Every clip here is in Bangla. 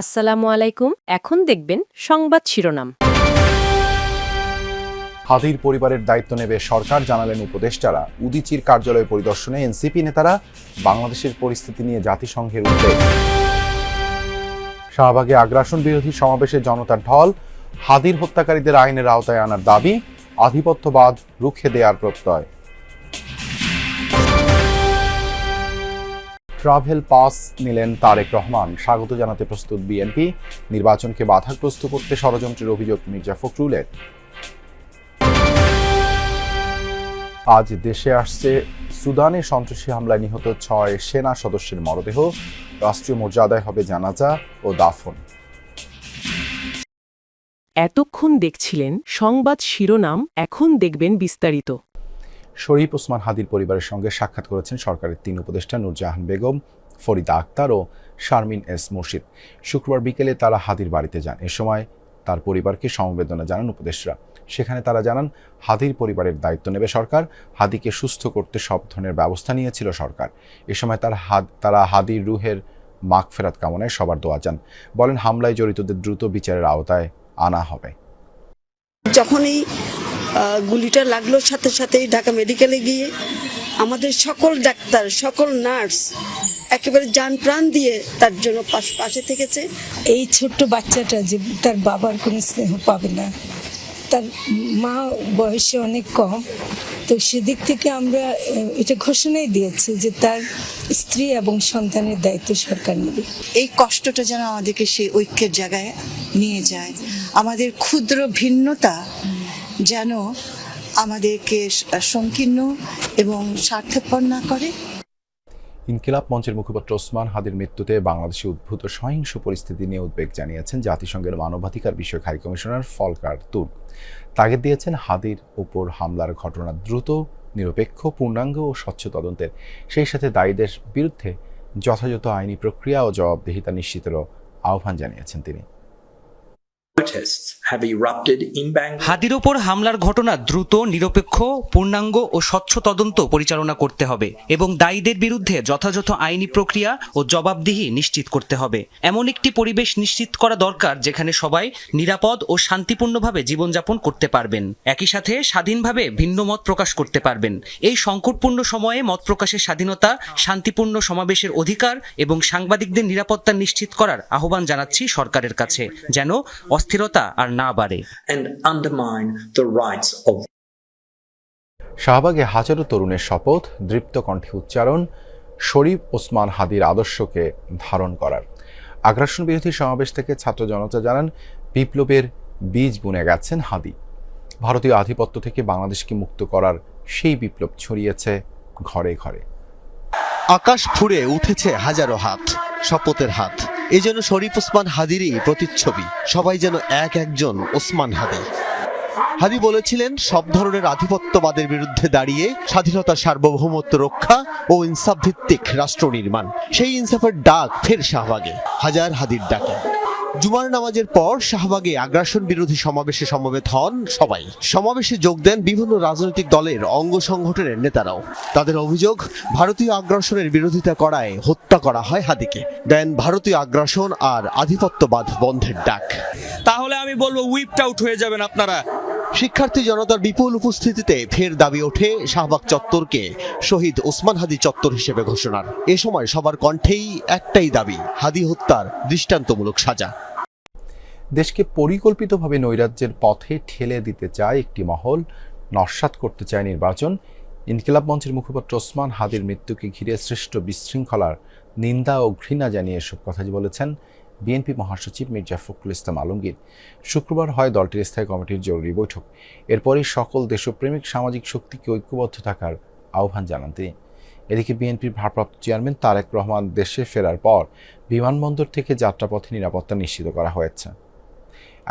আসসালামু আলাইকুম। এখন দেখবেন সংবাদ শিরোনাম। হাদির পরিবারের দায়িত্ব নেবে সরকার, জানালেন উপদেষ্টারা। উদিচির কার্যালয় পরিদর্শনে এনসিপি নেতারা বাংলাদেশের পরিস্থিতি নিয়ে জাতিসংঘের উদ্বেগ। শাহবাগে আগ্রাসন বিরোধী সমাবেশে জনতার ঢল হাদির হত্যাকারীদের আইনের আওতায় আনার দাবি, আধিপত্যবাদ রুখে দেওয়ার প্রত্যয়। ট্রাভেল পাস নিলেন তারেক রহমান। স্বাগত জানাতে প্রস্তুত বিএনপি। নির্বাচনকে বাধাগ্রস্ত করতে ষড়যন্ত্রের অভিযোগ মির্জা ফখরুলের। আজ দেশে আসছে সুদানে সন্ত্রাসী হামলায় নিহত ছয় সেনা সদস্যের মরদেহ। রাষ্ট্রীয় মর্যাদায় হবে জানাজা ও দাফন। এতক্ষণ দেখছিলেন সংবাদ শিরোনাম, এখন দেখবেন বিস্তারিত। শরীফ ওসমান হাদির পরিবারের সঙ্গে সাক্ষাৎ করেছেন সরকারের তিন উপদেষ্টা নূরজাহান বেগম, ফরিদা আক্তার ও শারমিন এস মুর্শিদ। শুক্রবার বিকেলে তারা হাদির বাড়িতে যান। এ সময় তার পরিবারকে সমবেদনা জানান উপদেষ্টারা সেখানে তারা জানান, হাদির পরিবারের দায়িত্ব নেবে সরকার, হাদিকে সুস্থ করতে সব ধরনের ব্যবস্থা নিয়েছিল সরকার। এ সময় তার হাদ, তারা হাদির রুহের মাগ ফেরাত কামনায় সবার দোয়া চান। বলেন, হামলায় জড়িতদের দ্রুত বিচারের আওতায় আনা হবে। যখনই গুলিটা লাগল সাথে সাথেই ঢাকা মেডিকেলে গিয়ে। আমাদের সকল ডাক্তার সকল নার্স একেবারে যান প্রাণ দিয়ে তার জন্য পাশ- পাশে থেকেছে। এই ছোট্ট বাচ্চাটা যে তার বাবার কোনো স্নেহ পাবে না তার মা বয়সে অনেক কম তো সেদিক থেকে আমরা এটা ঘোষণাই দিয়েছি যে তার স্ত্রী এবং সন্তানের দায়িত্ব সরকার নেবে। এই কষ্টটা যেন আমাদেরকে সেই ঐক্যের জায়গায় নিয়ে যায়। আমাদের ক্ষুদ্র ভিন্নতা যেন আমাদেরকে সংকীর্ণ এবং স্বার্থপর না করে। ইনকিলাব মঞ্চের মুখপাত্র ওসমান হাদির মৃত্যুতে বাংলাদেশে উদ্ভূত সহিংস পরিস্থিতি নিয়ে উদ্বেগ জানিয়েছেন জাতিসংঘের মানবাধিকার বিষয়ক হাই কমিশনার ফলকার তুর্ক তাগিদ দিয়েছেন হাদির উপর হামলার ঘটনা দ্রুত, নিরপেক্ষ, পূর্ণাঙ্গ ও স্বচ্ছ তদন্তের। সেই সাথে দায়ীদের বিরুদ্ধে যথাযথ আইনি প্রক্রিয়া ও জবাবদিহিতা নিশ্চিতেরও আহ্বান জানিয়েছেন তিনি। হাদির ওপর হামলার ঘটনা দ্রুত, নিরপেক্ষ, পূর্ণাঙ্গ ও স্বচ্ছ তদন্ত পরিচালনা করতে হবে এবং দায়ীদের বিরুদ্ধে যথাযথ আইনি প্রক্রিয়া ও জবাবদিহি নিশ্চিত করতে হবে। এমন একটি পরিবেশ নিশ্চিত করা দরকার যেখানে সবাই নিরাপদ ও শান্তিপূর্ণভাবে জীবনযাপন করতে পারবেন। একই সাথে স্বাধীনভাবে ভিন্ন মত প্রকাশ করতে পারবেন। এই সংকটপূর্ণ সময়ে মত প্রকাশের স্বাধীনতা, শান্তিপূর্ণ সমাবেশের অধিকার এবং সাংবাদিকদের নিরাপত্তা নিশ্চিত করার আহ্বান জানাচ্ছি সরকারের কাছে, যেন অস্থিরতা আর না বাড়ে। And undermine the rights of শাহবাগে হাজারো তরুণের শপথ দৃপ্ত কণ্ঠে উচ্চারণ শরীফ ওসমান হাদির আদর্শকে ধারণ করার। আগ্রাসন বিরোধী সমাবেশ থেকে ছাত্র জনতা জানান বিপ্লবের বীজ বুনে গেছেন হাদি। ভারতীয় আধিপত্য থেকে বাংলাদেশকে মুক্ত করার সেই বিপ্লব ছড়িয়েছে ঘরে ঘরে। আকাশ ফুড়ে উঠেছে হাজারো হাত, শপথের হাত। এই যেন শরীফ ওসমান হাদিরই প্রতিচ্ছবি, সবাই যেন এক একজন ওসমান হাদি। হাদি বলেছিলেন, সব ধরনের আধিপত্যবাদের বিরুদ্ধে দাঁড়িয়ে স্বাধীনতা সার্বভৌমত্ব রক্ষা ও ইনসাফ ভিত্তিক রাষ্ট্র নির্মাণ। সেই ইনসাফের ডাক ফের শাহবাগে, হাজার হাদির ডাকে। জুমার নামাজের পর শাহবাগে আগ্রাসন বিরোধী সমাবেশে সমবেত হন সবাই। সমাবেশে যোগ দেন বিভিন্ন রাজনৈতিক দলের অঙ্গ সংগঠনের নেতারাও। তাদের অভিযোগ, ভারতীয় আগ্রাসনের বিরোধিতা করায় হত্যা করা হয় হাদিকে। দেন ভারতীয় আগ্রাসন আর আধিপত্যবাদ বন্ধের ডাক। তাহলে আমি বলব উইপড আউট হয়ে যাবেন আপনারা। শিক্ষার্থী জনতার বিপুল উপস্থিতিতে ফের দাবি ওঠে শাহবাগ চত্বরকে শহীদ ওসমান হাদি চত্বর হিসেবে ঘোষণার। এ সময় সবার কণ্ঠেই একটাই দাবি, হাদি হত্যার দৃষ্টান্তমূলক সাজা। দেশকে পরিকল্পিতভাবে নৈরাজ্যের পথে ঠেলে দিতে চায় একটি মহল, নস্বাত করতে চায় নির্বাচন। ইনকিলাব মঞ্চের মুখপাত্র ওসমান হাদির মৃত্যুকে ঘিরে সৃষ্ট বিশৃঙ্খলার নিন্দা ও ঘৃণা জানিয়ে এসব কথা বলেছেন বিএনপি মহাসচিব মির্জা ফখরুল ইসলাম আলমগীর শুক্রবার হয় দলটির স্থায়ী কমিটির জরুরি বৈঠক। এরপরই সকল দেশপ্রেমিক সামাজিক শক্তিকে ঐক্যবদ্ধ থাকার আহ্বান জানান তিনি। এদিকে বিএনপির ভারপ্রাপ্ত চেয়ারম্যান তারেক রহমান দেশে ফেরার পর বিমানবন্দর থেকে যাত্রাপথে নিরাপত্তা নিশ্চিত করা হয়েছে।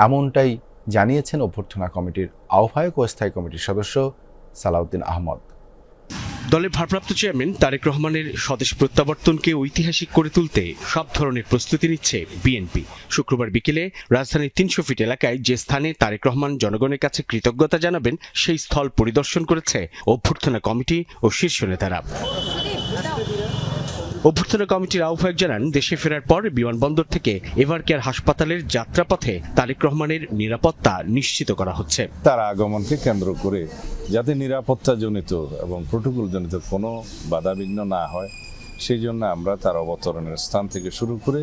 এমনটাই জানিয়েছেন অভ্যর্থনা কমিটির আহ্বায়ক ও স্থায়ী কমিটির সদস্য সালাউদ্দিন আহমদ। দলের ভারপ্রাপ্ত চেয়ারম্যান তারেক রহমানের স্বদেশ প্রত্যাবর্তনকে ঐতিহাসিক করে তুলতে সব ধরনের প্রস্তুতি নিচ্ছে বিএনপি। শুক্রবার বিকেলে রাজধানীর তিনশো ফিট এলাকায় যে স্থানে তারেক রহমান জনগণের কাছে কৃতজ্ঞতা জানাবেন, সেই স্থল পরিদর্শন করেছে অভ্যর্থনা কমিটি ও শীর্ষ নেতারা। অভ্যর্থনা কমিটির আহ্বায়ক জানান, দেশে ফেরার পর বিমানবন্দর থেকে এভার কেয়ার হাসপাতালের যাত্রাপথে তারেক রহমানের নিরাপত্তা নিশ্চিত করা হচ্ছে। তার আগমনকে কেন্দ্র করে যাতে নিরাপত্তাজনিত এবং প্রোটোকলজনিত কোনো বাধাবিঘ্ন না হয়, সেই জন্য আমরা তার অবতরণের স্থান থেকে শুরু করে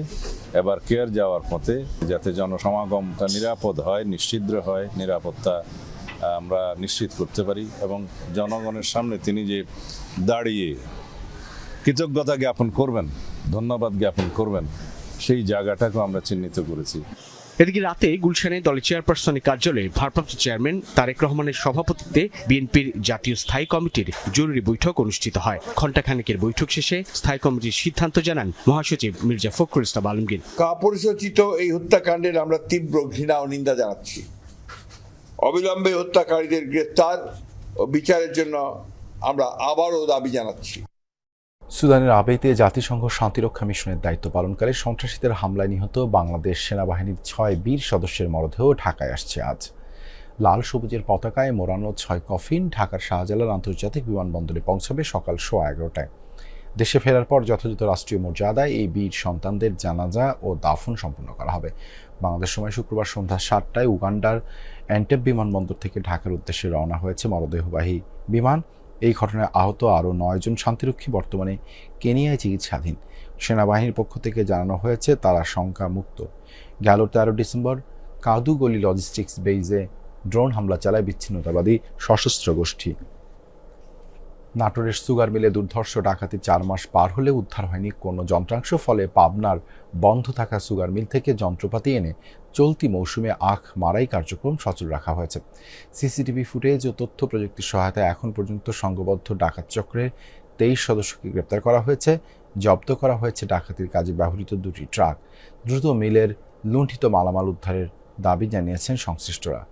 এবার কেয়ার যাওয়ার পথে যাতে জনসমাগমটা নিরাপদ হয়, নিশ্চিদ্র হয়, নিরাপত্তা আমরা নিশ্চিত করতে পারি এবং জনগণের সামনে তিনি যে দাঁড়িয়ে কৃতজ্ঞতা জ্ঞাপন করবেন ধন্যবাদ জ্ঞাপন করবেন সেই জায়গাটাকেও আমরা চিহ্নিত করেছি। এদিকে রাতে গুলশানে দলের চেয়ারপারসনের কার্যালয়ে ভারপ্রাপ্ত চেয়ারম্যান তারেক রহমানের সভাপতিত্বে বিএনপির জাতীয় স্থায়ী কমিটির জরুরি বৈঠক অনুষ্ঠিত হয়। ঘণ্টাখানেকের বৈঠক শেষে স্থায়ী কমিটির সিদ্ধান্ত জানান মহাসচিব মির্জা ফখরুল ইসলাম আলমগীর। কাপরিচিত এই হত্যাকাণ্ডের আমরা তীব্র ঘৃণা ও নিন্দা জানাচ্ছি। অবিলম্বে হত্যাকারীদের গ্রেফতার ও বিচারের জন্য আমরা আবারও দাবি জানাচ্ছি। সুদানের আবেইতে জাতিসংঘ শান্তিরক্ষা মিশনের দায়িত্ব পালনকারী সন্ত্রাসীদের হামলায় নিহত বাংলাদেশ সেনাবাহিনীর ছয় বীর সদস্যের মরদেহ ঢাকায় আসছে আজ। লাল সবুজের পতাকায় মোড়ানো ছয় কফিন ঢাকার শাহজালাল আন্তর্জাতিক বিমানবন্দরে পৌঁছাবে সকাল সোয়া এগারোটায়। দেশে ফেরার পর যথাযথ রাষ্ট্রীয় মর্যাদায় এই বীর সন্তানদের জানাজা ও দাফন সম্পন্ন করা হবে। বাংলাদেশ সময় শুক্রবার সন্ধ্যা সাতটায় উগান্ডার অ্যান্টেপ বিমানবন্দর থেকে ঢাকার উদ্দেশ্যে রওনা হয়েছে মরদেহবাহী বিমান। এই ঘটনায় আহত আরও নয়জন শান্তিরক্ষী বর্তমানে কেনিয়ায় চিকিৎসাধীন। সেনাবাহিনীর পক্ষ থেকে জানানো হয়েছে, তারা শঙ্কা মুক্ত গেল তেরো ডিসেম্বর, কাদুগলি লজিস্টিক্স বেইজে ড্রোন হামলা চালায় বিচ্ছিন্নতাবাদী সশস্ত্র গোষ্ঠী। নাটোরের সুগার মিলে দুর্ধর্ষ ডাকাতি চার মাস পার হলে উদ্ধার হয়নি কোনো যন্ত্রাংশ, ফলে পাবনার বন্ধ থাকা সুগার মিল থেকে যন্ত্রপাতি এনে চলতি মৌসুমে আখ মারাই কার্যক্রম সচল রাখা হয়েছে। সিসিটিভি ফুটেজ ও তথ্য প্রযুক্তির সহায়তায় এখন পর্যন্ত সংঘবদ্ধ ডাকাত চক্রের তেইশ সদস্যকে গ্রেপ্তার করা হয়েছে। জব্দ করা হয়েছে ডাকাতির কাজে ব্যবহৃত দুটি ট্রাক। দ্রুত মিলের লুণ্ঠিত মালামাল উদ্ধারের দাবি জানিয়েছেন সংশ্লিষ্টরা।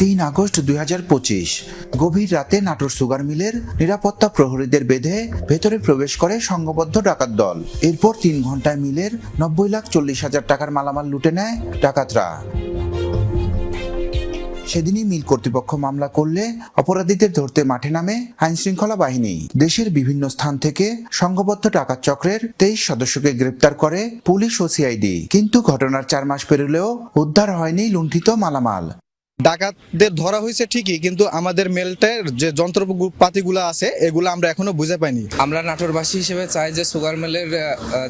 তিন আগস্ট দুই হাজার পঁচিশ। গভীর রাতে নাটোর সুগার মিলের নিরাপত্তা প্রহরীদের বেঁধে ভেতরে প্রবেশ করে সংঘবদ্ধ ডাকাত দল। এরপর তিন ঘন্টায় মিলের নব্বই লাখ চল্লিশ হাজার টাকার মালামাল লুটে নেয় ডাকাতরা। সেদিনই মিল কর্তৃপক্ষ মামলা করলে অপরাধীদের ধরতে মাঠে নামে আইন শৃঙ্খলা বাহিনী। দেশের বিভিন্ন স্থান থেকে সংঘবদ্ধ ডাকাত চক্রের তেইশ সদস্যকে গ্রেপ্তার করে পুলিশ ও সিআইডি। কিন্তু ঘটনার চার মাস পেরোলেও উদ্ধার হয়নি লুণ্ঠিত মালামাল। ডাকাতদের ধরা হয়েছে ঠিকই কিন্তু আমাদের মেলটের যে যন্ত্রপাতিগুলো আছে এগুলো আমরা এখনও বুঝে পাইনি। আমরা নাটোরবাসী হিসেবে চাই যে সুগার মিলের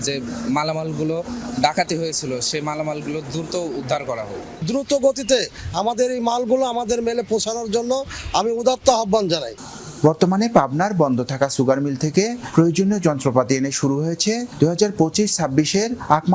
যে মালামালগুলো ডাকাতি হয়েছিল সেই মালামালগুলো দ্রুত উদ্ধার করা হোক। দ্রুত গতিতে আমাদের এই মালগুলো আমাদের মেলে পৌঁছানোর জন্য আমি উদাত্ত আহ্বান জানাই। বর্তমানে পাবনার বন্ধ থাকা সুগার মিল থেকে প্রয়োজনীয় যন্ত্রপাতি এনে শুরু হয়েছে দুই হাজার পঁচিশ ছাব্বিশের